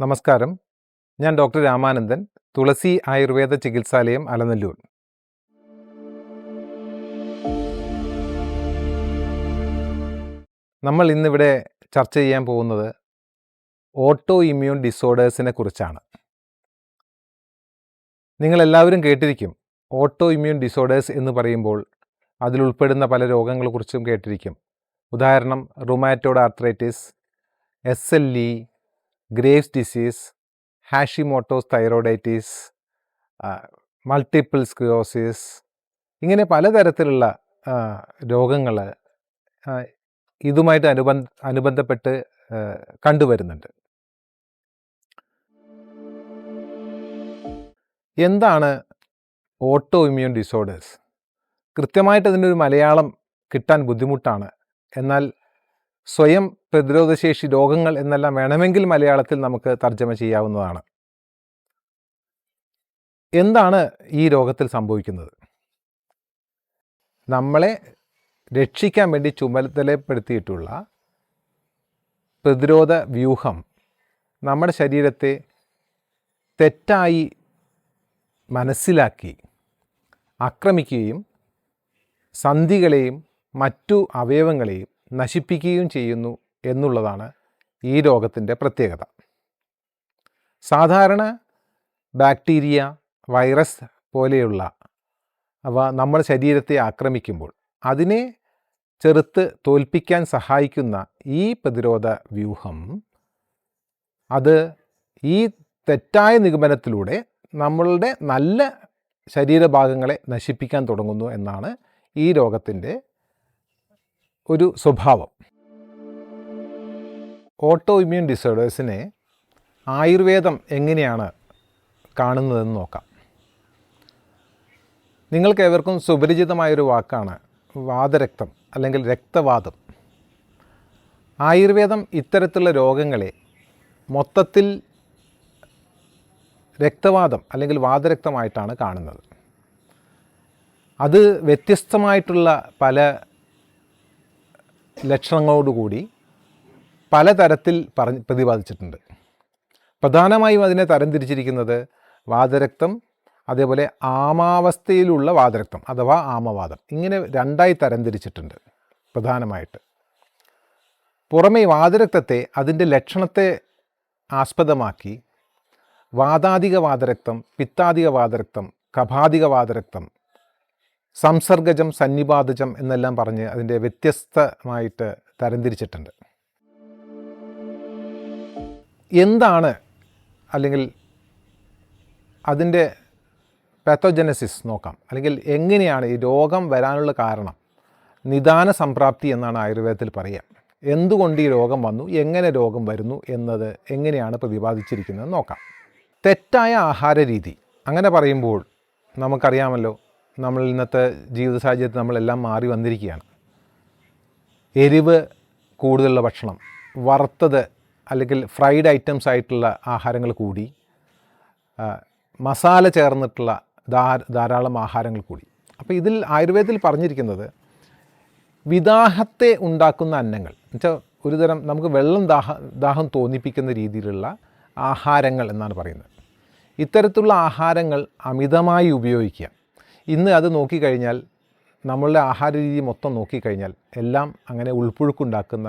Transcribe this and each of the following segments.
നമസ്കാരം. ഞാൻ ഡോക്ടർ രാമാനന്ദൻ തുളസി ആയുർവേദ ചികിത്സാലയം അലനല്ലൂർ. നമ്മൾ ഇന്നിവിടെ ചർച്ച ചെയ്യാൻ പോകുന്നത് ഓട്ടോ ഇമ്മ്യൂൺ ഡിസോർഡേഴ്സിനെ കുറിച്ചാണ്. നിങ്ങളെല്ലാവരും കേട്ടിരിക്കും ഓട്ടോ ഇമ്മ്യൂൺ ഡിസോർഡേഴ്സ് എന്ന് പറയുമ്പോൾ അതിലുൾപ്പെടുന്ന പല രോഗങ്ങളെക്കുറിച്ചും കേട്ടിരിക്കും. ഉദാഹരണം rheumatoid arthritis S L E Graves disease Hashimoto's thyroiditis multiple sclerosis ഇങ്ങനെ പലതരത്തിലുള്ള രോഗങ്ങൾ ഇതുമായിട്ട് അനുബന്ധ അനുബന്ധപ്പെട്ട് കണ്ടുവരുന്നുണ്ട്. എന്താണ് ഓട്ടോ ഇമ്മ്യൂൺ ഡിസോർഡേഴ്സ് കൃത്യമായിട്ട് ഇതിന്റെ ഒരു മലയാളം കിട്ടാൻ ബുദ്ധിമുട്ടാണ്. എന്നാൽ സ്വയം പ്രതിരോധശേഷി രോഗങ്ങൾ എന്നെല്ലാം വേണമെങ്കിൽ മലയാളത്തിൽ നമുക്ക് തർജമ ചെയ്യാവുന്നതാണ്. എന്താണ് ഈ രോഗത്തിൽ സംഭവിക്കുന്നത്? നമ്മളെ രക്ഷിക്കാൻ വേണ്ടി ചുമതലപ്പെടുത്തിയിട്ടുള്ള പ്രതിരോധ വ്യൂഹം നമ്മുടെ ശരീരത്തെ തെറ്റായി മനസ്സിലാക്കി ആക്രമിക്കുകയും സന്ധികളെയും മറ്റു അവയവങ്ങളെയും നശിപ്പിക്കുകയും ചെയ്യുന്നു എന്നുള്ളതാണ് ഈ രോഗത്തിന്റെ പ്രത്യേകത. സാധാരണ ബാക്ടീരിയ വൈറസ് പോലെയുള്ള അവ നമ്മുടെ ശരീരത്തെ ആക്രമിക്കുമ്പോൾ അതിനെ ചെറുത്ത് തോൽപ്പിക്കാൻ സഹായിക്കുന്ന ഈ പ്രതിരോധ വ്യൂഹം അത് ഈ തെറ്റായ നിഗമനത്തിലൂടെ നമ്മളുടെ നല്ല ശരീരഭാഗങ്ങളെ നശിപ്പിക്കാൻ തുടങ്ങുന്നു എന്നാണ് ഈ രോഗത്തിന്റെ ഒരു സ്വഭാവം. ഓട്ടോ ഇമ്മ്യൂൺ ഡിസോർഡേഴ്സിനെ ആയുർവേദം എങ്ങനെയാണ് കാണുന്നതെന്ന് നോക്കാം. നിങ്ങൾക്ക് ഏവർക്കും സുപരിചിതമായൊരു വാക്കാണ് വാതരക്തം അല്ലെങ്കിൽ രക്തവാദം. ആയുർവേദം ഇത്തരത്തിലുള്ള രോഗങ്ങളെ മൊത്തത്തിൽ രക്തവാദം അല്ലെങ്കിൽ വാതരക്തമായിട്ടാണ് കാണുന്നത്. അത് വ്യത്യസ്തമായിട്ടുള്ള പല ലക്ഷണങ്ങളോടുകൂടി പലതരത്തിൽ പറഞ്ഞ് പ്രതിപാദിച്ചിട്ടുണ്ട്. പ്രധാനമായും അതിനെ തരംതിരിച്ചിരിക്കുന്നത് വാതരക്തം അതേപോലെ ആമാവസ്ഥയിലുള്ള വാതരക്തം അഥവാ ആമവാദം. ഇങ്ങനെ രണ്ടായി തരംതിരിച്ചിട്ടുണ്ട് പ്രധാനമായിട്ട്. പുറമേ വാതരക്തത്തെ അതിന്റെ ലക്ഷണത്തെ ആസ്പദമാക്കി വാതാധിക വാതരക്തം പിത്താധിക വാതരക്തം കഭാധിക വാതരക്തം സംസർഗജം സന്നിപാതജം എന്നെല്ലാം പറഞ്ഞ് അതിന്റെ വ്യത്യസ്തമായിട്ട് തരംതിരിച്ചിട്ടുണ്ട്. എന്താണ് അല്ലെങ്കിൽ അതിന്റെ പാത്തോജനസിസ് നോക്കാം. അല്ലെങ്കിൽ എങ്ങനെയാണ് ഈ രോഗം വരാനുള്ള കാരണം? നിദാന സംപ്രാപ്തി എന്നാണ് ആയുർവേദത്തിൽ പറയുക. എന്തുകൊണ്ട് ഈ രോഗം വന്നു? എങ്ങനെ രോഗം വരുന്നു? എന്നത് എങ്ങനെയാണ് പ്രതിപാദിച്ചിരിക്കുന്നത്? നോക്കാം. തെറ്റായ ആഹാര രീതി അങ്ങനെ പറയുമ്പോൾ നമുക്കറിയാമല്ലോ നമ്മൾ ഇന്നത്തെ ജീവിത സാഹചര്യത്തിൽ നമ്മളെല്ലാം മാറി വന്നിരിക്കുകയാണ്. എരിവ് കൂടുതലുള്ള ഭക്ഷണം വറുത്തത് അല്ലെങ്കിൽ ഫ്രൈഡ് ഐറ്റംസ് ആയിട്ടുള്ള ആഹാരങ്ങൾ കൂടി മസാല ചേർന്നിട്ടുള്ള ധാരാളം ആഹാരങ്ങൾ കൂടി. അപ്പോൾ ഇതിൽ ആയുർവേദത്തിൽ പറഞ്ഞിരിക്കുന്നത് വിദാഹത്തെ ഉണ്ടാക്കുന്ന അന്നങ്ങൾ. എന്നുവെച്ചാൽ ഒരു തരം നമുക്ക് വെള്ളം ദാഹ ദാഹം തോന്നിപ്പിക്കുന്ന രീതിയിലുള്ള ആഹാരങ്ങൾ എന്നാണ് പറയുന്നത്. ഇത്തരത്തിലുള്ള ആഹാരങ്ങൾ അമിതമായി ഉപയോഗിക്കുക. ഇന്ന് അത് നോക്കിക്കഴിഞ്ഞാൽ നമ്മളുടെ ആഹാര രീതി മൊത്തം നോക്കിക്കഴിഞ്ഞാൽ എല്ലാം അങ്ങനെ ഉൾപ്പുഴുക്കുണ്ടാക്കുന്ന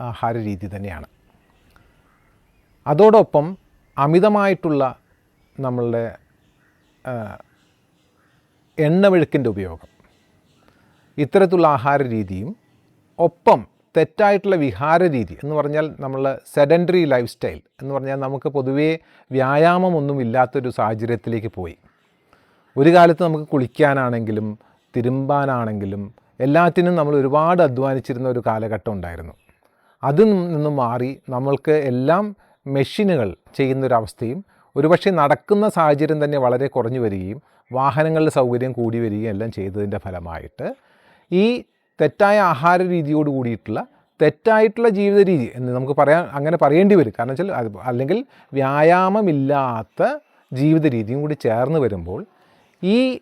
ആഹാര രീതി തന്നെയാണ്. അതോടൊപ്പം അമിതമായിട്ടുള്ള നമ്മളുടെ എണ്ണമെഴുക്കിന്റെ ഉപയോഗം ഇത്തരത്തിലുള്ള ആഹാര രീതിയും ഒപ്പം തെറ്റായിട്ടുള്ള വിഹാര രീതി എന്ന് പറഞ്ഞാൽ നമ്മൾ സെഡൻഡറി ലൈഫ് സ്റ്റൈൽ എന്ന് പറഞ്ഞാൽ നമുക്ക് പൊതുവേ വ്യായാമമൊന്നും ഇല്ലാത്തൊരു സാഹചര്യത്തിലേക്ക് പോയി. ഒരു കാലത്ത് നമുക്ക് കുളിക്കാനാണെങ്കിലും തിരുമ്പാനാണെങ്കിലും എല്ലാറ്റിനും നമ്മൾ ഒരുപാട് അധ്വാനിച്ചിരുന്ന ഒരു കാലഘട്ടം ഉണ്ടായിരുന്നു. അതിൽ നിന്നും മാറി നമ്മൾക്ക് എല്ലാം മെഷീനുകൾ ചെയ്യുന്നൊരവസ്ഥയും ഒരുപക്ഷെ നടക്കുന്ന സാഹചര്യം തന്നെ വളരെ കുറഞ്ഞു വരികയും വാഹനങ്ങളുടെ സൗകര്യം കൂടി വരികയും എല്ലാം ചെയ്തതിന്റെ ഫലമായിട്ട് ഈ തെറ്റായ ആഹാര രീതിയോട് കൂടിയിട്ടുള്ള തെറ്റായിട്ടുള്ള ജീവിത രീതി എന്ന് നമുക്ക് പറയാൻ അങ്ങനെ പറയേണ്ടി വരും. കാരണം വെച്ചാൽ അല്ലെങ്കിൽ വ്യായാമമില്ലാത്ത ജീവിത രീതിയും കൂടി ചേർന്ന് വരുമ്പോൾ ഈ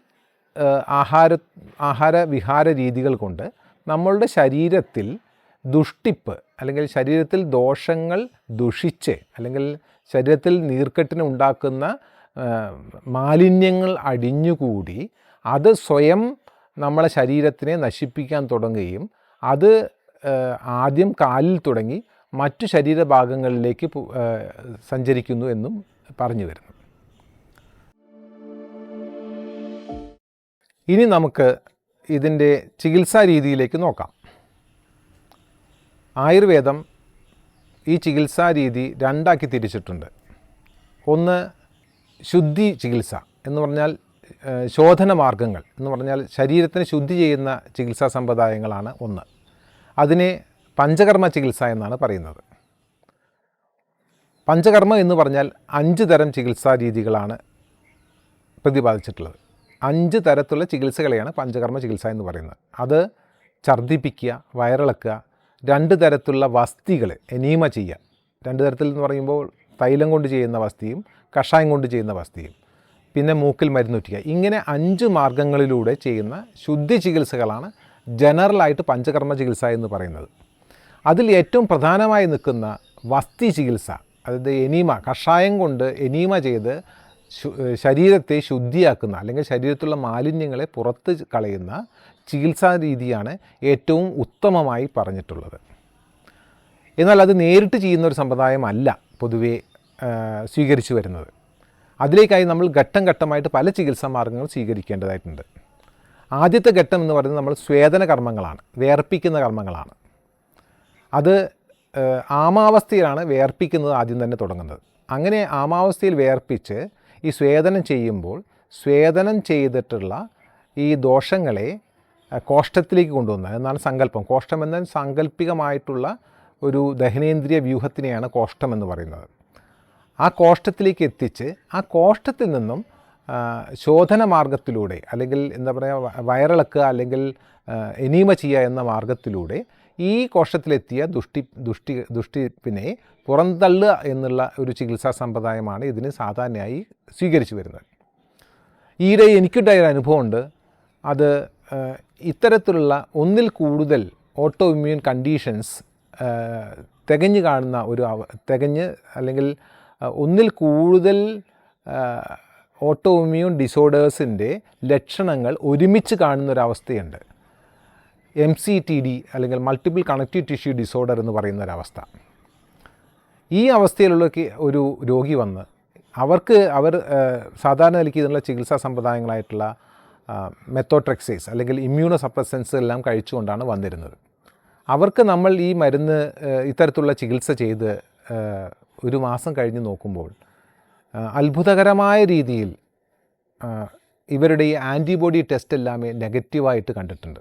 ആഹാര ആഹാര വിഹാര രീതികൾ കൊണ്ട് നമ്മളുടെ ശരീരത്തിൽ ദുഷ്ടിപ്പ് അല്ലെങ്കിൽ ശരീരത്തിൽ ദോഷങ്ങൾ ദുഷിച്ച് അല്ലെങ്കിൽ ശരീരത്തിൽ നീർക്കെട്ടിന് ഉണ്ടാക്കുന്ന മാലിന്യങ്ങൾ അടിഞ്ഞുകൂടി അത് സ്വയം നമ്മളെ ശരീരത്തിനെ നശിപ്പിക്കാൻ തുടങ്ങുകയും അത് ആദ്യം കാലിൽ തുടങ്ങി മറ്റു ശരീരഭാഗങ്ങളിലേക്ക് സഞ്ചരിക്കുന്നു എന്നും പറഞ്ഞു വരുന്നു. ഇനി നമുക്ക് ഇതിന്റെ ചികിത്സാ രീതിയിലേക്ക് നോക്കാം. ആയുർവേദം ഈ ചികിത്സാ രീതി രണ്ടാക്കി തിരിച്ചിട്ടുണ്ട്. ഒന്ന് ശുദ്ധി ചികിത്സ എന്ന് പറഞ്ഞാൽ ശോധന മാർഗങ്ങൾ എന്ന് പറഞ്ഞാൽ ശരീരത്തിന് ശുദ്ധി ചെയ്യുന്ന ചികിത്സാ സമ്പ്രദായങ്ങളാണ് ഒന്ന്. അതിനെ പഞ്ചകർമ്മ ചികിത്സ എന്നാണ് പറയുന്നത്. പഞ്ചകർമ്മ എന്ന് പറഞ്ഞാൽ അഞ്ച് തരം ചികിത്സാ രീതികളാണ് പ്രതിപാദിച്ചിട്ടുള്ളത്. അഞ്ച് തരത്തിലുള്ള ചികിത്സകളെയാണ് പഞ്ചകർമ്മ ചികിത്സ എന്ന് പറയുന്നത്. അത് ഛർദ്ദിപ്പിക്കുക വയറിളക്കുക രണ്ട് തരത്തിലുള്ള വസ്തികൾ എനീമ ചെയ്യുക. രണ്ട് തരത്തിൽ എന്ന് പറയുമ്പോൾ തൈലം കൊണ്ട് ചെയ്യുന്ന വസ്തിയും കഷായം കൊണ്ട് ചെയ്യുന്ന വസ്തിയും. പിന്നെ മൂക്കിൽ മരുന്നുറ്റിക്കുക ഇങ്ങനെ അഞ്ച് മാർഗങ്ങളിലൂടെ ചെയ്യുന്ന ശുദ്ധി ചികിത്സകളാണ് ജനറലായിട്ട് പഞ്ചകർമ്മ ചികിത്സ എന്ന് പറയുന്നത്. അതിൽ ഏറ്റവും പ്രധാനമായി നിൽക്കുന്ന വസ്തി ചികിത്സ അതായത് എനീമ കഷായം കൊണ്ട് എനീമ ചെയ്ത് ശരീരത്തെ ശുദ്ധിയാക്കുന്ന അല്ലെങ്കിൽ ശരീരത്തിലുള്ള മാലിന്യങ്ങളെ പുറത്ത് കളയുന്ന ചികിത്സാ രീതിയാണ് ഏറ്റവും ഉത്തമമായി പറഞ്ഞിട്ടുള്ളത്. എന്നാൽ അത് നേരിട്ട് ചെയ്യുന്ന ഒരു സമ്പ്രദായമല്ല പൊതുവേ സ്വീകരിച്ചു വരുന്നത്. അതിലേക്കായി നമ്മൾ ഘട്ടം ഘട്ടമായിട്ട് പല ചികിത്സാ മാർഗങ്ങൾ സ്വീകരിക്കേണ്ടതായിട്ടുണ്ട്. ആദ്യത്തെ ഘട്ടം എന്ന് പറയുന്നത് നമ്മൾ സ്വേദന കർമ്മങ്ങളാണ് വേർപ്പിക്കുന്ന കർമ്മങ്ങളാണ്. അത് ആമാവസ്ഥയിലാണ് വേർപ്പിക്കുന്നത് ആദ്യം തന്നെ തുടങ്ങുന്നത്. അങ്ങനെ ആമാവസ്ഥയിൽ വേർപ്പിച്ച് ഈ സ്വേദനം ചെയ്യുമ്പോൾ സ്വേദനം ചെയ്തിട്ടുള്ള ഈ ദോഷങ്ങളെ കോഷ്ടത്തിലേക്ക് കൊണ്ടുവന്നത് എന്നാണ് സങ്കല്പം. കോഷ്ടം എന്നാൽ സാങ്കല്പികമായിട്ടുള്ള ഒരു ദഹനേന്ദ്രിയ വ്യൂഹത്തിനെയാണ് കോഷ്ടം എന്ന് പറയുന്നത്. ആ കോഷ്ടത്തിലേക്ക് എത്തിച്ച് ആ കോഷ്ടത്തിൽ നിന്നും ശോധന മാർഗത്തിലൂടെ അല്ലെങ്കിൽ എന്താ പറയുക വയറിളക്കുക അല്ലെങ്കിൽ എനീമ ചെയ്യുക എന്ന മാർഗത്തിലൂടെ ഈ കോശത്തിലെത്തിയ ദുഷ്ടി ദുഷ്ടി ദുഷ്ടിപ്പിനെ പുറന്തള്ളുക എന്നുള്ള ഒരു ചികിത്സാ സമ്പ്രദായമാണ് ഇതിന് സാധാരണയായി സ്വീകരിച്ചു വരുന്നത്. ഈയിടെ എനിക്കുണ്ടായ ഒരു അനുഭവമുണ്ട്. അത് ഇത്തരത്തിലുള്ള ഒന്നിൽ കൂടുതൽ ഓട്ടോ ഇമ്മ്യൂൺ കണ്ടീഷൻസ് തികഞ്ഞു കാണുന്ന ഒരു തികഞ്ഞ് അല്ലെങ്കിൽ ഒന്നിൽ കൂടുതൽ ഓട്ടോ ഇമ്മ്യൂൺ ഡിസോർഡേഴ്സിന്റെ ലക്ഷണങ്ങൾ ഒരുമിച്ച് കാണുന്ന ഒരു അവസ്ഥയുണ്ട്. എം സി ടി ഡി അല്ലെങ്കിൽ മൾട്ടിപ്പിൾ കണക്റ്റീവ് ടിഷ്യൂ ഡിസോർഡർ എന്ന് പറയുന്ന ഒരവസ്ഥ. ഈ അവസ്ഥയിലുള്ള ഒരു രോഗി വന്ന് അവർക്ക് അവർ സാധാരണ നിലയ്ക്ക് ഇതിനുള്ള ചികിത്സാ സമ്പ്രദായങ്ങളായിട്ടുള്ള മെത്തോട്രെക്സൈസ് അല്ലെങ്കിൽ ഇമ്മ്യൂണോ സപ്രസൻസ് എല്ലാം കഴിച്ചുകൊണ്ടാണ് വന്നിരുന്നത്. അവർക്ക് നമ്മൾ ഈ മരുന്ന് ഇത്തരത്തിലുള്ള ചികിത്സ ചെയ്ത് ഒരു മാസം കഴിഞ്ഞ് നോക്കുമ്പോൾ അത്ഭുതകരമായ രീതിയിൽ ഇവരുടെ ഈ ആന്റിബോഡി ടെസ്റ്റ് എല്ലാമേ നെഗറ്റീവായിട്ട് കണ്ടിട്ടുണ്ട്.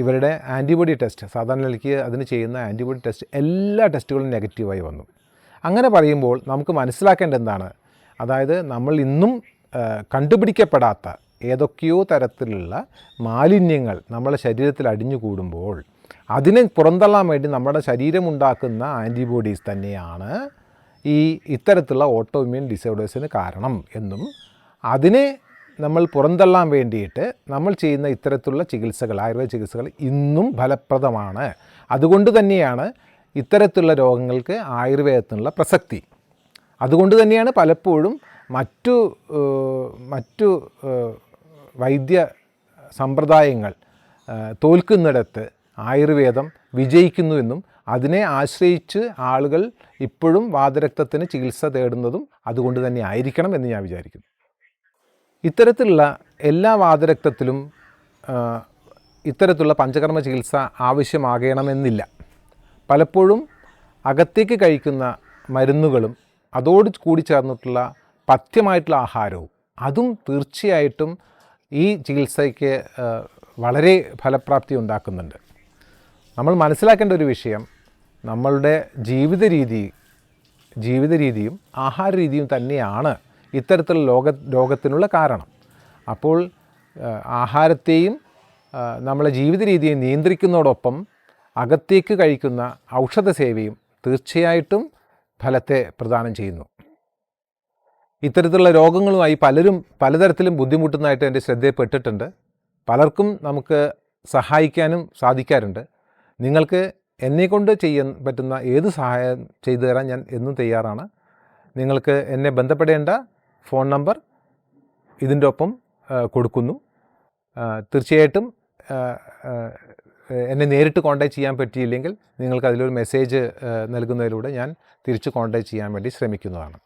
ഇവരുടെ ആന്റിബോഡി ടെസ്റ്റ് സാധാരണ നിലയ്ക്ക് അതിന് ചെയ്യുന്ന ആന്റിബോഡി ടെസ്റ്റ് എല്ലാ ടെസ്റ്റുകളും നെഗറ്റീവായി വന്നു. അങ്ങനെ പറയുമ്പോൾ നമുക്ക് മനസ്സിലാക്കേണ്ട എന്താണ്? അതായത് നമ്മൾ ഇന്നും കണ്ടുപിടിക്കപ്പെടാത്ത ഏതൊക്കെയോ തരത്തിലുള്ള മാലിന്യങ്ങൾ നമ്മുടെ ശരീരത്തിൽ അടിഞ്ഞു കൂടുമ്പോൾ അതിനെ പുറന്തള്ളാൻ വേണ്ടി നമ്മുടെ ശരീരം ഉണ്ടാക്കുന്ന ആന്റിബോഡീസ് തന്നെയാണ് ഈ ഇത്തരത്തിലുള്ള ഓട്ടോ ഇമ്മ്യൂൺ ഡിസോർഡേഴ്സിന് കാരണം എന്നും അതിനെ നമ്മൾ പുറന്തള്ളാൻ വേണ്ടിയിട്ട് നമ്മൾ ചെയ്യുന്ന ഇത്തരത്തിലുള്ള ചികിത്സകൾ ആയുർവേദ ചികിത്സകൾ ഇന്നും ഫലപ്രദമാണ്. അതുകൊണ്ട് തന്നെയാണ് ഇത്തരത്തിലുള്ള രോഗങ്ങൾക്ക് ആയുർവേദത്തിനുള്ള പ്രസക്തി. അതുകൊണ്ട് തന്നെയാണ് പലപ്പോഴും മറ്റു മറ്റു വൈദ്യ സമ്പ്രദായങ്ങൾ തോൽക്കുന്നിടത്ത് ആയുർവേദം വിജയിക്കുന്നുവെന്നും അതിനെ ആശ്രയിച്ച് ആളുകൾ ഇപ്പോഴും വാതരക്തത്തിന് ചികിത്സ തേടുന്നതും അതുകൊണ്ട് തന്നെ ആയിരിക്കണം എന്ന് ഞാൻ വിചാരിക്കുന്നു. ഇത്തരത്തിലുള്ള എല്ലാ വാതരക്തത്തിലും ഇത്തരത്തിലുള്ള പഞ്ചകർമ്മ ചികിത്സ ആവശ്യമാകണമെന്നില്ല. പലപ്പോഴും അകത്തേക്ക് കഴിക്കുന്ന മരുന്നുകളും അതോട് കൂടി ചേർന്നിട്ടുള്ള പഥ്യമായിട്ടുള്ള ആഹാരവും അതും തീർച്ചയായിട്ടും ഈ ചികിത്സയ്ക്ക് വളരെ ഫലപ്രാപ്തി ഉണ്ടാക്കുന്നുണ്ട്. നമ്മൾ മനസ്സിലാക്കേണ്ട ഒരു വിഷയം നമ്മളുടെ ജീവിത രീതി ജീവിത രീതിയും ആഹാര രീതിയും തന്നെയാണ്. ഇത്തരത്തിലുള്ള ലോക രോഗത്തിനുള്ള കാരണം. അപ്പോൾ ആഹാരത്തെയും നമ്മളെ ജീവിത രീതിയെ നിയന്ത്രിക്കുന്നതോടൊപ്പം അകത്തേക്ക് കഴിക്കുന്ന ഔഷധ സേവയും തീർച്ചയായിട്ടും ഫലത്തെ പ്രദാനം ചെയ്യുന്നു. ഇത്തരത്തിലുള്ള രോഗങ്ങളുമായി പലരും പലതരത്തിലും ബുദ്ധിമുട്ടുന്നതായിട്ട് എന്റെ ശ്രദ്ധയിൽപ്പെട്ടിട്ടുണ്ട്. പലർക്കും നമുക്ക് സഹായിക്കാനും സാധിക്കാറുണ്ട്. നിങ്ങൾക്ക് എന്നെക്കൊണ്ട് ചെയ്യാൻ പറ്റുന്ന ഏത് സഹായം ചെയ്തു തരാൻ ഞാൻ എന്നും തയ്യാറാണ്. നിങ്ങൾക്ക് എന്നെ ബന്ധപ്പെടേണ്ട ഫോൺ നമ്പർ ഇതിന്റെ ഒപ്പം കൊടുക്കുന്നു. തീർച്ചയായിട്ടും എന്നെ നേരിട്ട് കോൺടാക്റ്റ് ചെയ്യാൻ പറ്റിയില്ലെങ്കിൽ നിങ്ങൾക്ക് അതിലൊരു മെസ്സേജ് നൽകുന്നതിലൂടെ ഞാൻ തിരിച്ച് കോൺടാക്റ്റ് ചെയ്യാൻ വേണ്ടി ശ്രമിക്കുന്നതാണ്.